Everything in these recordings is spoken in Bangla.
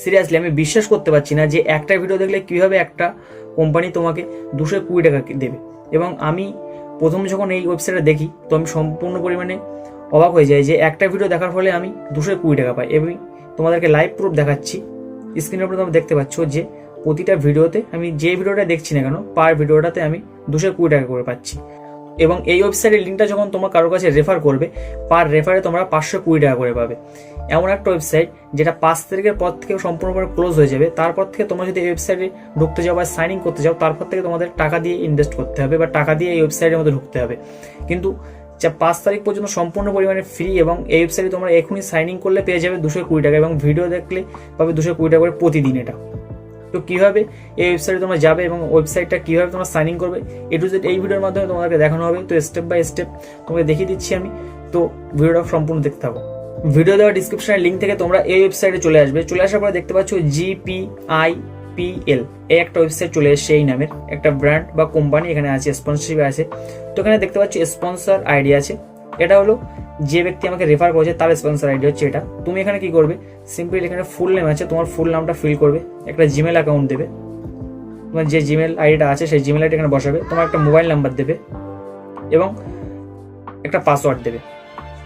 সিরিয়াসলি আমি বিশ্বাস করতে পারছি না যে একটা ভিডিও দেখলে কীভাবে একটা কোম্পানি তোমাকে দুশো কুড়ি টাকা দেবে। এবং আমি প্রথম যখন এই ওয়েবসাইটে দেখি, তো আমি সম্পূর্ণ পরিমাণে অবাক হয়ে যাই যে একটা ভিডিও দেখার ফলে আমি দুশো কুড়ি টাকা পাই। এবং তোমাদেরকে লাইভ প্রুফ দেখাচ্ছি। স্ক্রিনের উপরে তোমরা দেখতে পাচ্ছ যে প্রতিটা ভিডিওতে আমি যে ভিডিওটা দেখছি না কেন পার ভিডিওটাতে আমি দুশো কুড়ি টাকা করে পাচ্ছি। এবং এই ওয়েবসাইটের লিঙ্কটা যখন তোমার কারোর কাছে রেফার করবে পার রেফারে তোমরা পাঁচশো কুড়ি টাকা করে পাবে। এমন একটা ওয়েবসাইট যেটা পাঁচ তারিখের পর থেকে সম্পূর্ণভাবে ক্লোজ হয়ে যাবে। তারপর থেকে তোমরা যদি এই ওয়েবসাইটে ঢুকতে যাও বা সাইন ইন করতে যাও, তারপর থেকে তোমাদের টাকা দিয়ে ইনভেস্ট করতে হবে বা টাকা দিয়ে এই ওয়েবসাইটের মধ্যে ঢুকতে হবে। কিন্তু যা পাঁচ তারিখ পর্যন্ত সম্পূর্ণ পরিমাণে ফ্রি এবং এই ওয়েবসাইটে তোমরা এখনই সাইন ইন করলে পেয়ে যাবে দুশো কুড়ি টাকা এবং ভিডিও দেখলে পাবে দুশো কুড়ি টাকা করে প্রতিদিন এটা। তো কীভাবে এই ওয়েবসাইটে তোমরা যাবে এবং ওয়েবসাইটটা কীভাবে তোমরা সাইন ইন করবে এ টু জেড এই ভিডিওর মাধ্যমে তোমাদেরকে দেখানো হবে। তো স্টেপ বাই স্টেপ তোমাকে দেখিয়ে দিচ্ছি আমি। তো ভিডিওটা সম্পূর্ণ দেখতে থাকো। ভিডিও দেওয়া ডিসক্রিপশনের লিঙ্ক থেকে তোমরা এই ওয়েবসাইটে চলে আসবে। চলে আসার পরে দেখতে পাচ্ছ জিপিআই পিএল এই একটা ওয়েবসাইট চলে এসছে এই নামের। একটা ব্র্যান্ড বা কোম্পানি এখানে আছে স্পন্সরশিপ আছে। তো এখানে দেখতে পাচ্ছ স্পন্সর আইডি আছে। এটা হলো যে ব্যক্তি আমাকে রেফার করেছে, তার স্পন্সর আইডি হচ্ছে এটা। তুমি এখানে কি করবে? সিম্পলি এখানে ফুল নেম আছে, তোমার ফুল নামটা ফিল করবে, একটা জিমেল অ্যাকাউন্ট দেবে। তোমার যে জিমেল আইডিটা আছে, সেই জিমেল আইডি এখানে বসাবে, তোমার একটা মোবাইল নাম্বার দেবে এবং একটা পাসওয়ার্ড দেবে।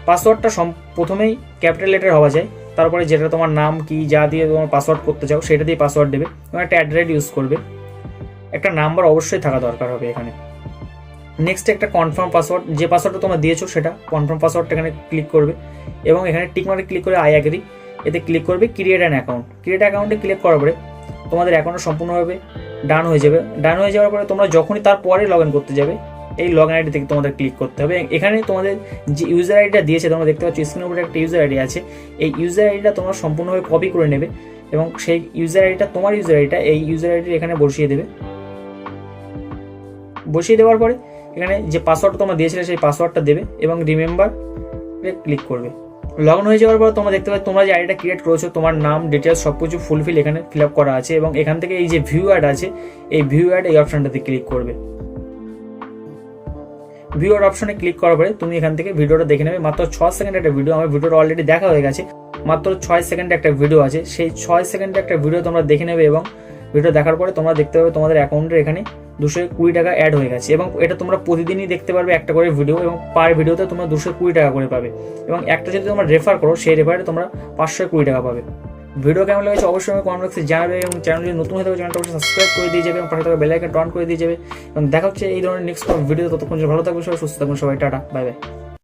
পাসওয়ার্ডটা প্রথমেই ক্যাপিটাল লেটার হওয়া যায়, তারপরে যেটা তোমার নাম, কি, যা দিয়ে তোমার পাসওয়ার্ড করতে চাও, সেটা দিয়ে পাসওয়ার্ড দেবে এবং একটা অ্যাড্রেস ইউজ করবে। একটা নাম্বার অবশ্যই থাকা দরকার হবে এখানে। নেক্সট একটা কনফার্ম পাসওয়ার্ড যে পাসওয়ার্ডটা তোমরা দিয়েছ সেটা কনফার্ম পাসওয়ার্ডটা এখানে ক্লিক করবে। এবং এখানে টিক মার্কে ক্লিক করে আই অ্যাগ্রি এতে ক্লিক করবে ক্রিয়েট অ্যান অ্যাকাউন্ট ক্রিয়েট অ্যাকাউন্টে ক্লিক করার পরে তোমাদের অ্যাকাউন্ট সম্পূর্ণভাবে ডান হয়ে যাবে। ডান হয়ে যাওয়ার পরে তোমরা যখনই তারপরে লগ ইন করতে যাবে, এই লগ আইডি থেকে তোমাদের ক্লিক করতে হবে। এখানে তোমাদের যে ইউজার আইডিটা দিয়েছে, তোমরা দেখতে পাচ্ছ স্ক্রিনের উপরে একটা ইউজার আইডি আছে। এই ইউজার আইডিটা তোমরা সম্পূর্ণভাবে কপি করে নেবে এবং সেই ইউজার আইডিটা তোমার ইউজার আইডিটা এই ইউজার আইডি এখানে বসিয়ে দেবে। বসিয়ে দেওয়ার পরে এখানে যে পাসওয়ার্ড তোমরা দিয়েছিলে সেই পাসওয়ার্ডটা দেবে এবং রিমেম্বার ক্লিক করবে। লগ ইন হয়ে যাওয়ার পর তোমরা দেখতে পাচ্ছ, তোমরা যে আইডিটা ক্রিয়েট করেছ, তোমার নাম ডিটেলস সব কিছু ফুলফিল এখানে ফিল আপ করা আছে এবং এখান থেকে এই যে ভিউ অ্যাড আছে, এই ভিউ অ্যাড এই অপশনটাতে ক্লিক করবে। ভিডিওর অপশনে ক্লিক করার পরে তুমি এখান থেকে ভিডিওটা দেখে নেবে। মাত্র ছয় সেকেন্ড একটা ভিডিও আমার ভিডিওটা অলরেডি দেখা হয়ে গেছে। মাত্র ছয় সেকেন্ডে একটা ভিডিও আছে। সেই ছয় সেকেন্ডে একটা ভিডিও তোমরা দেখে নেবে এবং ভিডিও দেখার পরে তোমরা দেখতে পাবে তোমাদের অ্যাকাউন্টে এখানে দুশো কুড়ি টাকা অ্যাড হয়ে গেছে। এবং এটা তোমরা প্রতিদিনই দেখতে পারবে একটা করে ভিডিও এবং পার ভিডিওতে তোমরা দুশো কুড়ি টাকা করে পাবে। এবং একটা যদি তোমরা রেফার করো, সেই রেফারে তোমরা পাঁচশো কুড়ি টাকা পাবে। ভিডিও কেমন লেগেছে অবশ্যই আমি কমেন্ট বক্সে জানাবে এবং চ্যানেল যদি নতুন হয়ে থাকে চ্যানেলটা অবশ্যই সাবস্ক্রাইব করে দিয়ে যাবে এবং পাশে থাকা বেলাইকে টন করে দিয়ে যাবে। এবং দেখা হচ্ছে এই ধরনের নেক্সট ভিডিও ততক্ষণ ভালো থাকবে সবাই, সুস্থ থাকবেন সবাই, টাটা বাই বাই